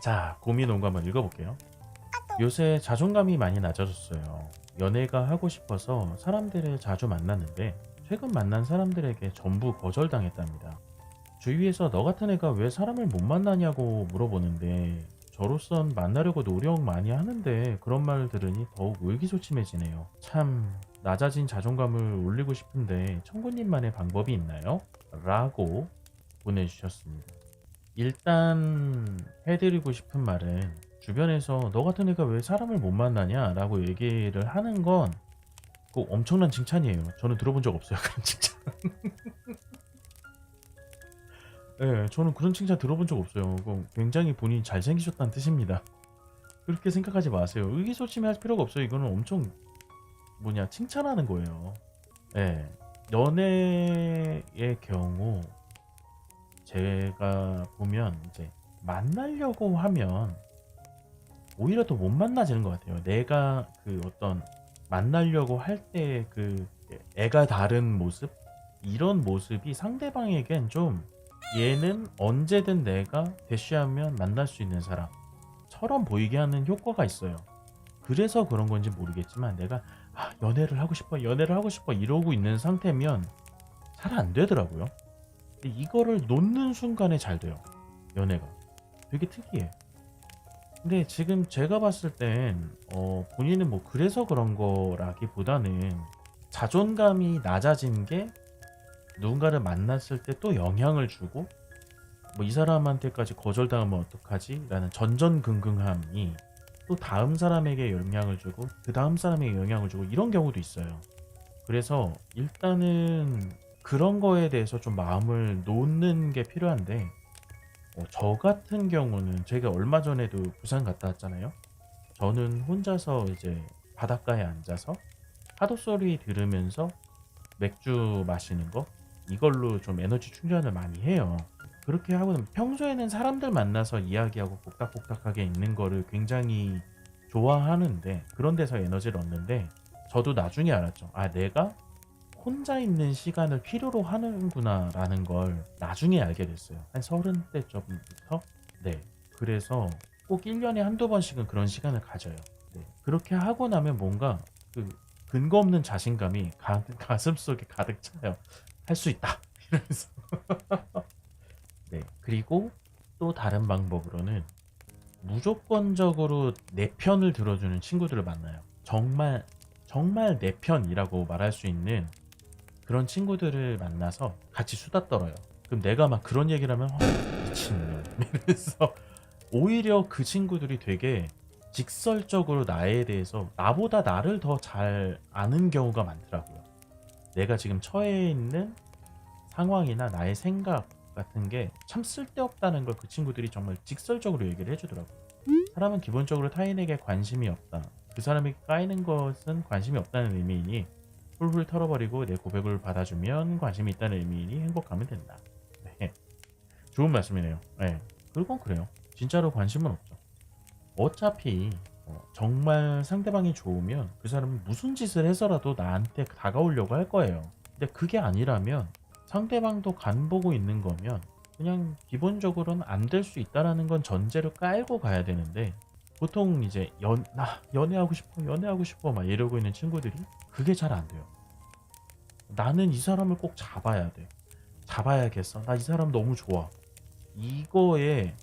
자, 고민 온거 한번 읽어볼게요. 요새 자존감이 많이 낮아졌어요. 연애가 하고 싶어서 사람들을 자주 만났는데 최근 만난 사람들에게 전부 거절당했답니다. 주위에서 너 같은 애가 왜 사람을 못 만나냐고 물어보는데 저로선 만나려고 노력 많이 하는데 그런 말 들으니 더욱 의기소침해지네요. 참 낮아진 자존감을 올리고 싶은데 청구님만의 방법이 있나요? 라고 보내주셨습니다. 일단 해드리고 싶은 말은 주변에서 너 같은 애가 왜 사람을 못 만나냐 라고 얘기를 하는 건꼭 엄청난 칭찬이에요. 저는 들어본 적 없어요. 그런 칭찬. 예, 저는 그런 칭찬 들어본 적 없어요. 그거 굉장히 본인이 잘생기셨다는 뜻입니다. 그렇게 생각하지 마세요. 의기소침해 할 필요가 없어요. 이거는 엄청 뭐냐 칭찬하는 거예요. 예, 연애의 경우 제가 보면 이제 만나려고 하면 오히려 더 못 만나지는 것 같아요. 내가 그 어떤 만나려고 할 때 그 애가 다른 모습 이런 모습이 상대방에겐 좀 얘는 언제든 내가 대쉬하면 만날 수 있는 사람처럼 보이게 하는 효과가 있어요. 그래서 그런 건지 모르겠지만 내가 아, 연애를 하고 싶어, 연애를 하고 싶어 이러고 있는 상태면 잘 안 되더라고요. 이거를 놓는 순간에 잘 돼요. 연애가. 되게 특이해. 근데 지금 제가 봤을 땐 어, 본인은 뭐 그래서 그런 거라기보다는 자존감이 낮아진 게 누군가를 만났을 때 또 영향을 주고 뭐 이 사람한테까지 거절당하면 어떡하지? 라는 전전긍긍함이 또 다음 사람에게 영향을 주고 그 다음 사람에게 영향을 주고 이런 경우도 있어요. 그래서 일단은 그런 거에 대해서 좀 마음을 놓는 게 필요한데 어, 저 같은 경우는 제가 얼마 전에도 부산 갔다 왔잖아요. 저는 혼자서 이제 바닷가에 앉아서 파도 소리 들으면서 맥주 마시는 거 이걸로 좀 에너지 충전을 많이 해요. 그렇게 하고는 평소에는 사람들 만나서 이야기하고 복닥복닥하게 있는 거를 굉장히 좋아하는데 그런 데서 에너지를 얻는데 저도 나중에 알았죠. 아 내가 혼자 있는 시간을 필요로 하는구나 라는 걸 나중에 알게 됐어요. 한 서른 때쯤부터. 네. 그래서 꼭 1년에 한두 번씩은 그런 시간을 가져요. 네. 그렇게 하고 나면 뭔가 그 근거 없는 자신감이 가, 가슴 속에 가득 차요. 할 수 있다. 이러면서. 네. 그리고 또 다른 방법으로는 무조건적으로 내 편을 들어주는 친구들을 만나요. 정말 정말 내 편이라고 말할 수 있는 그런 친구들을 만나서 같이 수다 떨어요. 그럼 내가 막 그런 얘기를 하면 어, 미친년 이러면서 오히려 그 친구들이 되게 직설적으로 나에 대해서 나보다 나를 더 잘 아는 경우가 많더라고요. 내가 지금 처해 있는 상황이나 나의 생각 같은 게 참 쓸데없다는 걸 그 친구들이 정말 직설적으로 얘기를 해주더라고요. 사람은 기본적으로 타인에게 관심이 없다. 그 사람에게 까이는 것은 관심이 없다는 의미이니 훌훌 털어버리고 내 고백을 받아주면 관심이 있다는 의미이니 행복하면 된다. 네. 좋은 말씀이네요. 네. 그건 그래요. 진짜로 관심은 없죠. 어차피 어, 정말 상대방이 좋으면 그 사람은 무슨 짓을 해서라도 나한테 다가오려고 할 거예요. 근데 그게 아니라면 상대방도 간 보고 있는 거면 그냥 기본적으로는 안 될 수 있다라는 건 전제를 깔고 가야 되는데 보통 이제 연, 나 연애하고 싶어, 연애하고 싶어 막 이러고 있는 친구들이 그게 잘 안 돼요. 나는 이 사람을 꼭 잡아야 돼. 잡아야겠어. 나 이 사람 너무 좋아. 이거에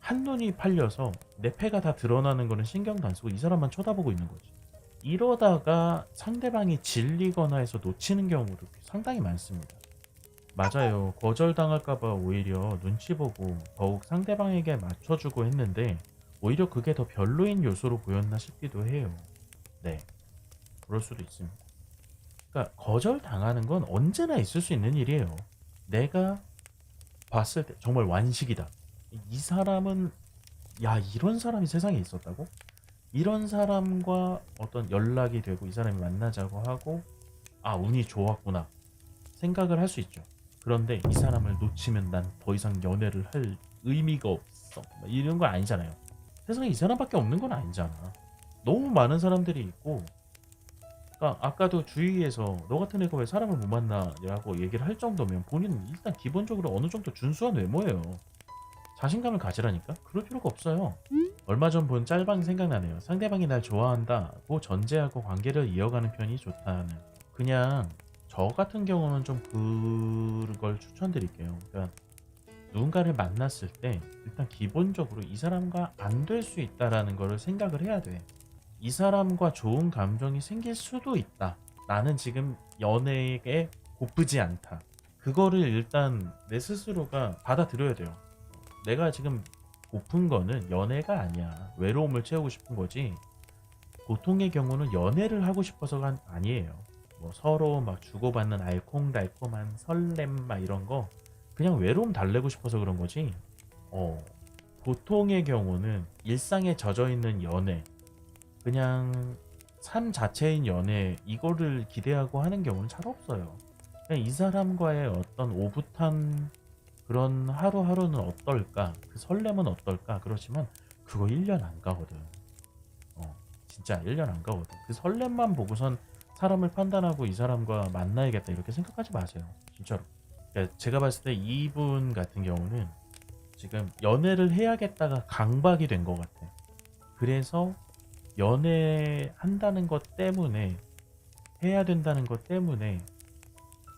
한눈이 팔려서 내 패가 다 드러나는 거는 신경도 안 쓰고 이 사람만 쳐다보고 있는 거지. 이러다가 상대방이 질리거나 해서 놓치는 경우도 상당히 많습니다. 맞아요. 거절당할까봐 오히려 눈치 보고 더욱 상대방에게 맞춰주고 했는데 오히려 그게 더 별로인 요소로 보였나 싶기도 해요. 네. 그럴 수도 있습니다. 그러니까 거절당하는 건 언제나 있을 수 있는 일이에요. 내가 봤을 때 정말 완식이다. 이 사람은 야 이런 사람이 세상에 있었다고? 이런 사람과 어떤 연락이 되고 이 사람이 만나자고 하고 아 운이 좋았구나 생각을 할 수 있죠. 그런데 이 사람을 놓치면 난 더 이상 연애를 할 의미가 없어 막 이런 거 아니잖아요. 세상에 이 사람밖에 없는 건 아니잖아. 너무 많은 사람들이 있고 그러니까 아까도 주위에서 너 같은 애가 왜 사람을 못 만나냐고 얘기를 할 정도면 본인은 일단 기본적으로 어느 정도 준수한 외모예요. 자신감을 가지라니까? 그럴 필요가 없어요. 얼마 전 본 짤방이 생각나네요. 상대방이 날 좋아한다고 전제하고 관계를 이어가는 편이 좋다는. 그냥 저 같은 경우는 좀 그걸 추천드릴게요. 그러니까 누군가를 만났을 때 일단 기본적으로 이 사람과 안 될 수 있다라는 거를 생각을 해야 돼. 이 사람과 좋은 감정이 생길 수도 있다. 나는 지금 연애에 고프지 않다. 그거를 일단 내 스스로가 받아들여야 돼요. 내가 지금 고픈 거는 연애가 아니야. 외로움을 채우고 싶은 거지. 보통의 경우는 연애를 하고 싶어서가 아니에요. 뭐 서로 막 주고받는 알콩달콩한 설렘 막 이런 거 그냥 외로움 달래고 싶어서 그런 거지. 어. 보통의 경우는 일상에 젖어 있는 연애 그냥 삶 자체인 연애 이거를 기대하고 하는 경우는 잘 없어요. 그냥 이 사람과의 어떤 오붓한 그런 하루하루는 어떨까? 그 설렘은 어떨까? 그렇지만 그거 1년 안 가거든. 어, 진짜 1년 안 가거든. 그 설렘만 보고선 사람을 판단하고 이 사람과 만나야겠다 이렇게 생각하지 마세요. 진짜로. 그러니까 제가 봤을 때 이분 같은 경우는 지금 연애를 해야겠다가 강박이 된 것 같아. 그래서 연애한다는 것 때문에 해야 된다는 것 때문에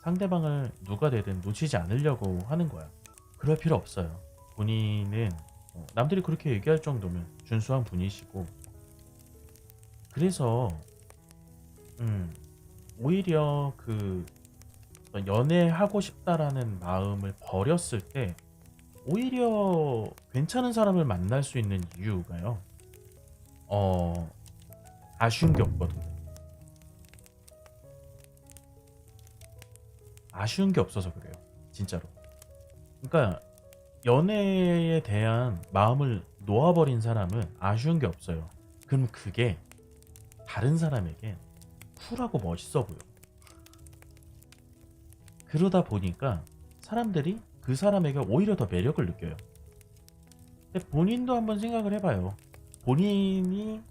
상대방을 누가 되든 놓치지 않으려고 하는 거야. 그럴 필요 없어요. 본인은 어, 남들이 그렇게 얘기할 정도면 준수한 분이시고 그래서 음 오히려 그 연애하고 싶다라는 마음을 버렸을 때 오히려 괜찮은 사람을 만날 수 있는 이유가요. 어 아쉬운 게 없거든요. 아쉬운 게 없어서 그래요. 진짜로. 그러니까 연애에 대한 마음을 놓아버린 사람은 아쉬운 게 없어요. 그럼 그게 다른 사람에게 쿨하고 멋있어 보여. 그러다 보니까 사람들이 그 사람에게 오히려 더 매력을 느껴요. 근데 본인도 한번 생각을 해봐요. 본인이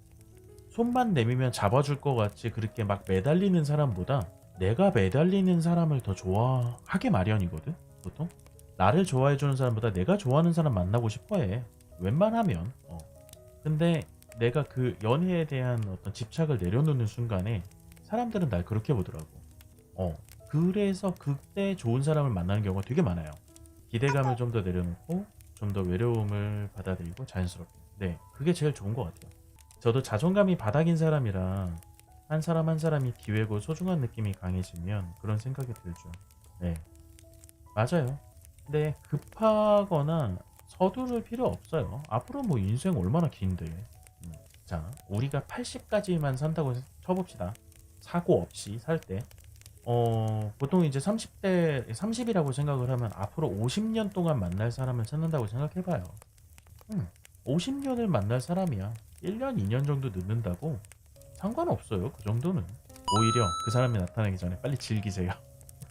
손만 내밀면 잡아줄 것 같이 그렇게 막 매달리는 사람보다 내가 매달리는 사람을 더 좋아하게 마련이거든 보통. 나를 좋아해주는 사람보다 내가 좋아하는 사람 만나고 싶어해. 웬만하면. 어. 근데 내가 그 연애에 대한 어떤 집착을 내려놓는 순간에 사람들은 날 그렇게 보더라고. 어. 그래서 그때 좋은 사람을 만나는 경우가 되게 많아요. 기대감을 좀 더 내려놓고 좀 더 외로움을 받아들이고 자연스럽게 네 그게 제일 좋은 것 같아요 저도 자존감이 바닥인 사람이라 한 사람 한 사람이 기회고 소중한 느낌이 강해지면 그런 생각이 들죠. 네. 맞아요. 근데 급하거나 서두를 필요 없어요. 앞으로 뭐 인생 얼마나 긴데. 음. 자, 우리가 80까지만 산다고 쳐봅시다. 사고 없이 살 때. 어, 보통 이제 30대, 30이라고 생각을 하면 앞으로 50년 동안 만날 사람을 찾는다고 생각해봐요. 음, 50년을 만날 사람이야. 1년, 2년 정도 늦는다고 상관없어요. 그 정도는. 오히려 그 사람이 나타나기 전에 빨리 즐기세요.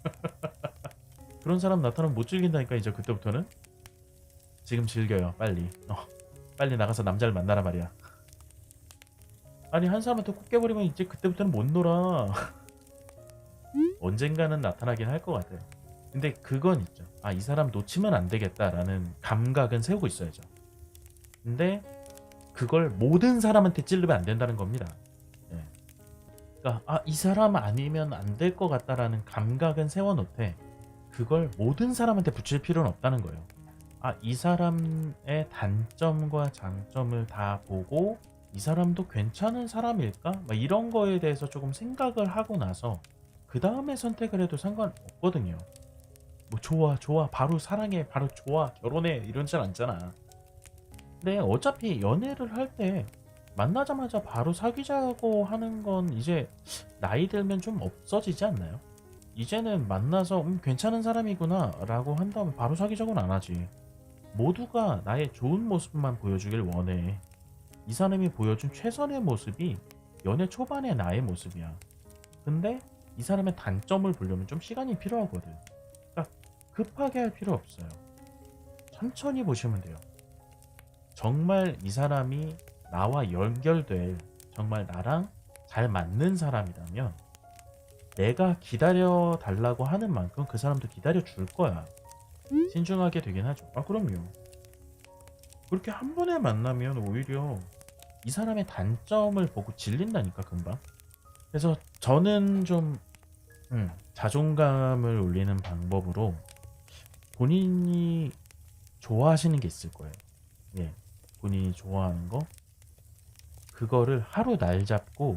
그런 사람 나타나면 못 즐긴다니까 이제 그때부터는 지금 즐겨요. 빨리. 어, 빨리 나가서 남자를 만나라 말이야. 아니 한 사람한테 콕 깨버리면 이제 그때부터는 못 놀아. 언젠가는 나타나긴 할 것 같아요. 근데 그건 있죠. 아 이 사람 놓치면 안 되겠다라는 감각은 세우고 있어야죠. 근데 그걸 모든 사람한테 찌르면 안 된다는 겁니다. 예. 그러니까 아, 이 사람 아니면 안 될 것 같다라는 감각은 세워놓되 그걸 모든 사람한테 붙일 필요는 없다는 거예요. 아, 이 사람의 단점과 장점을 다 보고 이 사람도 괜찮은 사람일까? 막 이런 거에 대해서 조금 생각을 하고 나서 그 다음에 선택을 해도 상관없거든요. 뭐 좋아, 좋아, 바로 사랑해, 바로 좋아, 결혼해 이런진 않잖아. 근데 어차피 연애를 할 때 만나자마자 바로 사귀자고 하는 건 이제 나이 들면 좀 없어지지 않나요? 이제는 만나서 음, 괜찮은 사람이구나 라고 한다면 바로 사귀자고는 안 하지. 모두가 나의 좋은 모습만 보여주길 원해. 이 사람이 보여준 최선의 모습이 연애 초반의 나의 모습이야. 근데 이 사람의 단점을 보려면 좀 시간이 필요하거든. 그러니까 급하게 할 필요 없어요. 천천히 보시면 돼요. 정말 이 사람이 나와 연결될 정말 나랑 잘 맞는 사람이라면 내가 기다려 달라고 하는 만큼 그 사람도 기다려 줄 거야. 신중하게 되긴 하죠. 아, 그럼요. 그렇게 한 번에 만나면 오히려 이 사람의 단점을 보고 질린다니까 금방. 그래서 저는 좀 음, 자존감을 올리는 방법으로 본인이 좋아하시는 게 있을 거예요. 예, 본인이 좋아하는 거 그거를 하루 날 잡고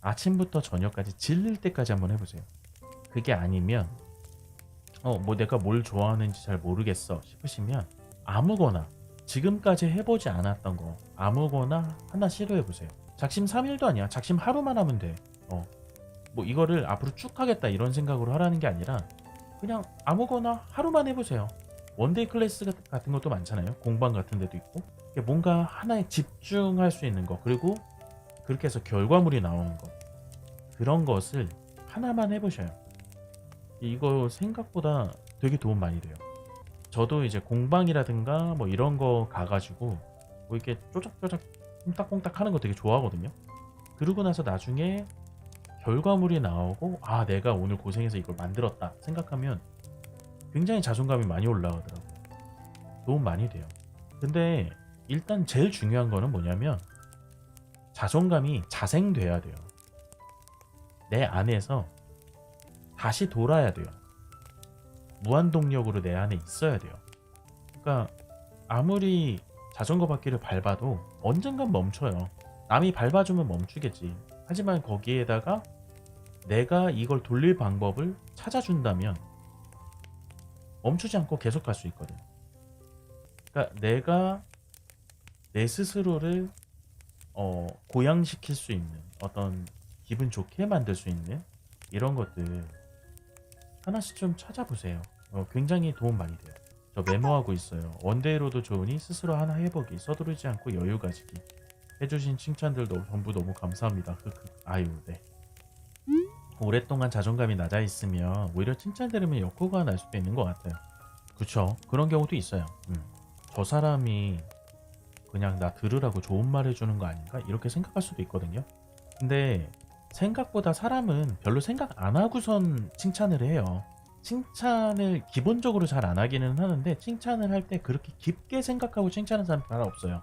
아침부터 저녁까지 질릴 때까지 한번 해보세요. 그게 아니면 어 뭐 내가 뭘 좋아하는지 잘 모르겠어 싶으시면 아무거나 지금까지 해보지 않았던 거 아무거나 하나 시도해보세요. 작심 3일도 아니야. 작심 하루만 하면 돼. 어. 뭐 이거를 앞으로 쭉 하겠다 이런 생각으로 하라는 게 아니라 그냥 아무거나 하루만 해보세요. 원데이 클래스 같- 같은 것도 많잖아요. 공방 같은 데도 있고. 뭔가 하나에 집중할 수 있는 거 그리고 그렇게 해서 결과물이 나오는 거 그런 것을 하나만 해보셔요. 이거 생각보다 되게 도움 많이 돼요. 저도 이제 공방이라든가 뭐 이런 거 가가지고 뭐 이렇게 쪼작쪼작 꼼딱꼼딱 하는 거 되게 좋아하거든요. 그러고 나서 나중에 결과물이 나오고 아 내가 오늘 고생해서 이걸 만들었다 생각하면 굉장히 자존감이 많이 올라가더라고요. 도움 많이 돼요. 근데 일단 제일 중요한 거는 뭐냐면 자존감이 자생돼야 돼요. 내 안에서 다시 돌아야 돼요. 무한 동력으로 내 안에 있어야 돼요. 그러니까 아무리 자전거 바퀴를 밟아도 언젠간 멈춰요. 남이 밟아주면 멈추겠지. 하지만 거기에다가 내가 이걸 돌릴 방법을 찾아준다면 멈추지 않고 계속 갈 수 있거든. 그러니까 내가 내 스스로를 어, 고양시킬 수 있는 어떤 기분 좋게 만들 수 있는 이런 것들 하나씩 좀 찾아보세요. 어, 굉장히 도움 많이 돼요. 저 메모하고 있어요. 원데이로도 좋으니 스스로 하나 해보기, 서두르지 않고 여유 가지기. 해주신 칭찬들도 전부 너무 감사합니다. 아유, 네. 오랫동안 자존감이 낮아 있으면 오히려 칭찬 들으면 역효과가 날 수도 있는 것 같아요. 그쵸? 그런 경우도 있어요. 음. 저 사람이 그냥 나 들으라고 좋은 말 해주는 거 아닌가? 이렇게 생각할 수도 있거든요. 근데 생각보다 사람은 별로 생각 안 하고선 칭찬을 해요. 칭찬을 기본적으로 잘 안 하기는 하는데 칭찬을 할 때 그렇게 깊게 생각하고 칭찬하는 사람 잘 없어요.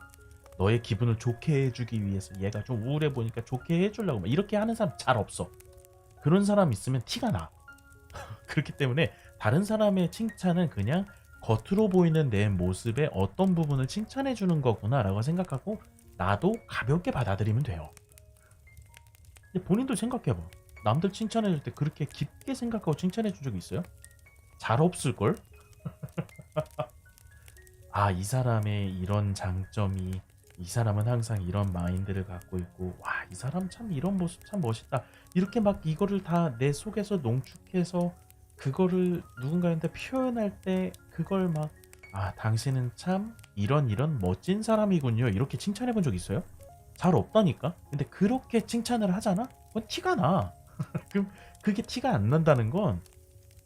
너의 기분을 좋게 해주기 위해서 얘가 좀 우울해 보니까 좋게 해주려고 막 이렇게 하는 사람 잘 없어. 그런 사람 있으면 티가 나. 그렇기 때문에 다른 사람의 칭찬은 그냥 겉으로 보이는 내 모습의 어떤 부분을 칭찬해 주는 거구나라고 생각하고 나도 가볍게 받아들이면 돼요. 근데 본인도 생각해봐. 남들 칭찬해 줄 때 그렇게 깊게 생각하고 칭찬해 준 적이 있어요? 잘 없을걸? 아, 이 사람의 이런 장점이 이 사람은 항상 이런 마인드를 갖고 있고 와, 이 사람 참 이런 모습 참 멋있다. 이렇게 막 이거를 다 내 속에서 농축해서 그거를 누군가한테 표현할 때 그걸 막 아, 당신은 참 이런 이런 멋진 사람이군요. 이렇게 칭찬해 본 적 있어요? 잘 없다니까? 근데 그렇게 칭찬을 하잖아? 그건 티가 나. 그게 티가 안 난다는 건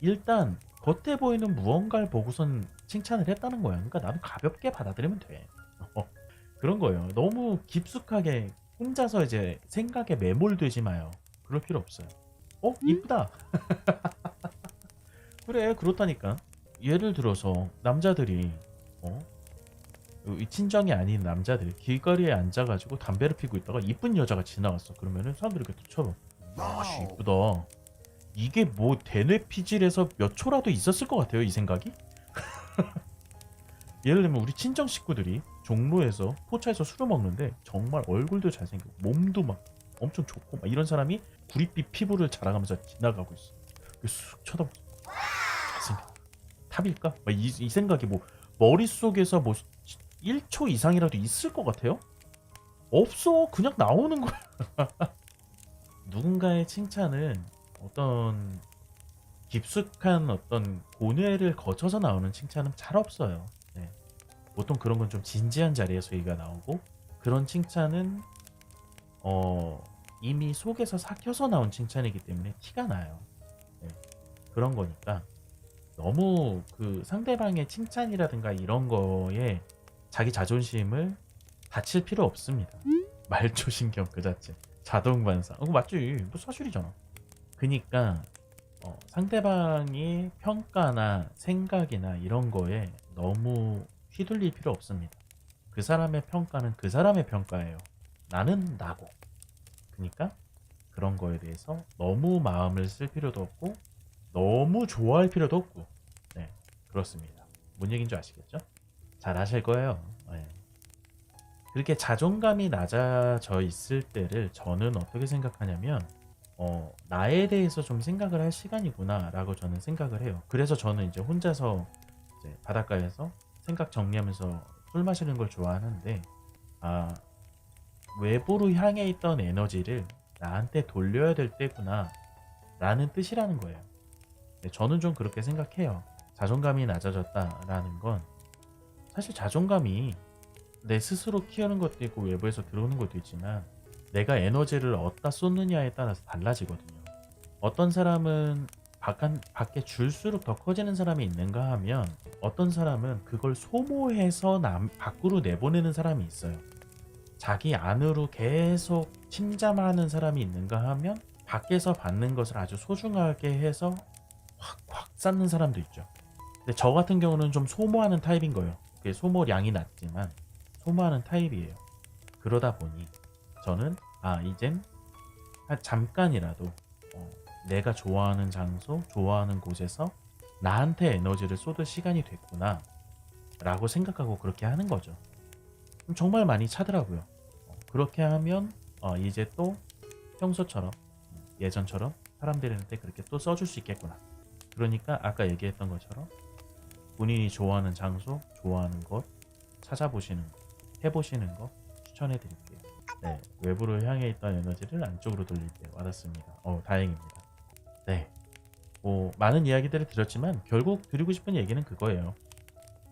일단 겉에 보이는 무언가를 보고선 칭찬을 했다는 거야. 그러니까 나도 가볍게 받아들이면 돼. 어, 그런 거예요. 너무 깊숙하게 혼자서 이제 생각에 매몰되지 마요. 그럴 필요 없어요. 어? 이쁘다. 그래, 그렇다니까. 예를 들어서 남자들이 어? 이 친정이 아닌 남자들이 길거리에 앉아가지고 담배를 피고 있다가 이쁜 여자가 지나갔어. 그러면은 사람들이 이렇게 툭 쳐봐. 아씨 이쁘다. 이게 뭐 대뇌 피질에서 몇 초라도 있었을 것 같아요. 이 생각이. 예를 들면 우리 친정 식구들이 종로에서 포차에서 술을 먹는데 정말 얼굴도 잘생기고 몸도 막 엄청 좋고 막 이런 사람이 구릿빛 피부를 자랑하면서 지나가고 있어. 쑥 쳐다보고 잘생겼다. 탑일까? 막 이, 이 생각이 뭐 머릿속에서 뭐 1초 이상이라도 있을 것 같아요? 없어. 그냥 나오는 거야. 누군가의 칭찬은 어떤 깊숙한 어떤 고뇌를 거쳐서 나오는 칭찬은 잘 없어요. 네. 보통 그런 건 좀 진지한 자리에서 얘기가 나오고 그런 칭찬은 어 이미 속에서 삭혀서 나온 칭찬이기 때문에 티가 나요. 네. 그런 거니까 너무 그 상대방의 칭찬이라든가 이런 거에 자기 자존심을 다칠 필요 없습니다. 말초신경 그 자체. 자동 반사. 어, 맞지. 뭐 사실이잖아. 그니까 어, 상대방의 평가나 생각이나 이런 거에 너무 휘둘릴 필요 없습니다. 그 사람의 평가는 그 사람의 평가예요. 나는 나고. 그러니까 그런 거에 대해서 너무 마음을 쓸 필요도 없고 너무 좋아할 필요도 없고. 네, 그렇습니다. 뭔 얘기인 줄 아시겠죠? 잘 아실 거예요. 네. 그렇게 자존감이 낮아져 있을 때를 저는 어떻게 생각하냐면 어, 나에 대해서 좀 생각을 할 시간이구나라고 저는 생각을 해요. 그래서 저는 이제 혼자서 이제 바닷가에서 생각 정리하면서 술 마시는 걸 좋아하는데 아 외부로 향해 있던 에너지를 나한테 돌려야 될 때구나 라는 뜻이라는 거예요. 네, 저는 좀 그렇게 생각해요. 자존감이 낮아졌다라는 건 사실 자존감이 내 스스로 키우는 것도 있고 외부에서 들어오는 것도 있지만 내가 에너지를 어디다 쏟느냐에 따라서 달라지거든요. 어떤 사람은 바깥, 밖에 줄수록 더 커지는 사람이 있는가 하면 어떤 사람은 그걸 소모해서 남, 밖으로 내보내는 사람이 있어요. 자기 안으로 계속 침잠하는 사람이 있는가 하면 밖에서 받는 것을 아주 소중하게 해서 확 확 쌓는 사람도 있죠. 근데 저 같은 경우는 좀 소모하는 타입인 거예요. 그게 소모량이 낮지만 소모하는 타입이에요. 그러다 보니 저는 아 이젠 한 잠깐이라도 어, 내가 좋아하는 장소, 좋아하는 곳에서 나한테 에너지를 쏟을 시간이 됐구나 라고 생각하고 그렇게 하는 거죠. 정말 많이 차더라고요. 어, 그렇게 하면 어, 이제 또 평소처럼 음, 예전처럼 사람들한테 그렇게 또 써줄 수 있겠구나. 그러니까 아까 얘기했던 것처럼 본인이 좋아하는 장소, 좋아하는 곳 찾아보시는 거, 해보시는 거 추천해 드릴게요. 네, 외부를 향해 있던 에너지를 안쪽으로 돌릴 때 와닿습니다. 어, 다행입니다. 네. 뭐, 많은 이야기들을 드렸지만, 결국 드리고 싶은 얘기는 그거예요.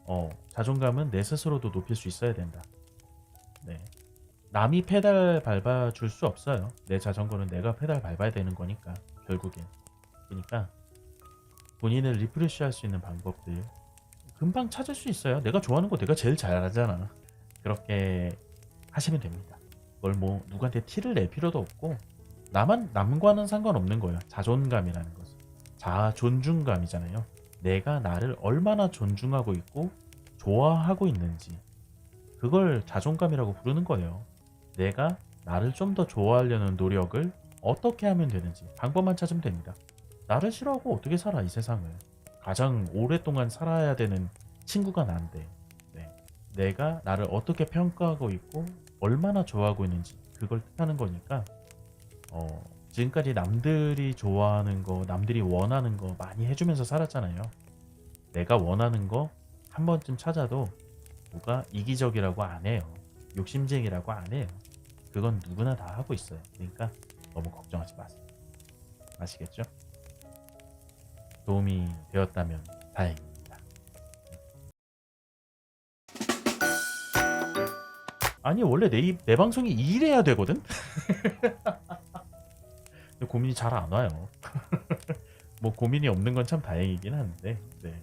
어, 자존감은 내 스스로도 높일 수 있어야 된다. 네. 남이 페달 밟아 줄 수 없어요. 내 자전거는 내가 페달 밟아야 되는 거니까, 결국엔. 그러니까, 본인을 리프레시 할수 있는 방법들, 금방 찾을 수 있어요. 내가 좋아하는 거 내가 제일 잘하잖아. 그렇게 하시면 됩니다. 그걸 뭐 누구한테 티를 낼 필요도 없고 나만 남과는 상관없는 거예요. 자존감이라는 것은 자 존중감이잖아요. 내가 나를 얼마나 존중하고 있고 좋아하고 있는지 그걸 자존감이라고 부르는 거예요. 내가 나를 좀 더 좋아하려는 노력을 어떻게 하면 되는지 방법만 찾으면 됩니다. 나를 싫어하고 어떻게 살아 이 세상을 가장 오랫동안 살아야 되는 친구가 난데 네. 내가 나를 어떻게 평가하고 있고 얼마나 좋아하고 있는지 그걸 뜻하는 거니까 어, 지금까지 남들이 좋아하는 거 남들이 원하는 거 많이 해주면서 살았잖아요. 내가 원하는 거 한 번쯤 찾아도 누가 이기적이라고 안 해요. 욕심쟁이라고 안 해요. 그건 누구나 다 하고 있어요. 그러니까 너무 걱정하지 마세요. 아시겠죠? 도움이 되었다면 다행입니다 아니 원래 내, 입- 내 방송이 이래야 되거든? 고민이 잘 안 와요 뭐 고민이 없는 건 참 다행이긴 한데 네.